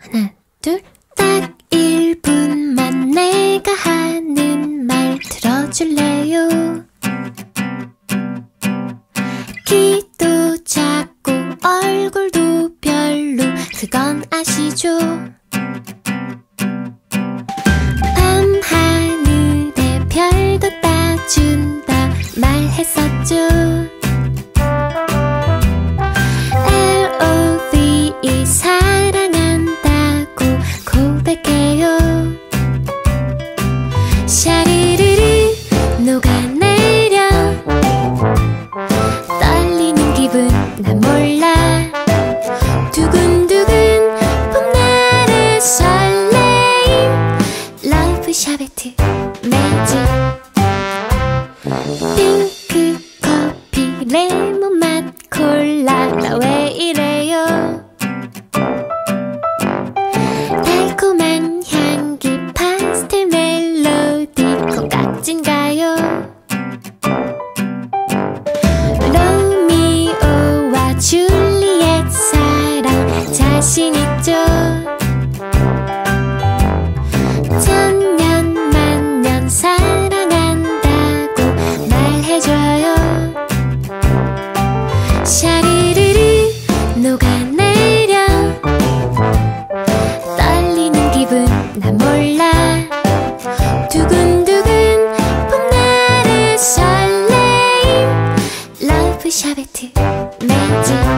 하나, 둘. 딱 1분만 내가 하는 말 들어줄래요? 키도 작고 얼굴도 별로 그건 아시죠? 밤하늘에 별도 따준다 말했었죠? 난 몰라. 두근두근 봄날의 설레임. 러브 샤베트 매직. 핑크 커피 레몬 맛 콜라 자신 있죠? 천년 만년 사랑한다고 말해줘요. 샤르르르 녹아내려. 떨리는 기분 나 몰라. 두근두근 봄날의 설레임. 러브 샤베트 매직.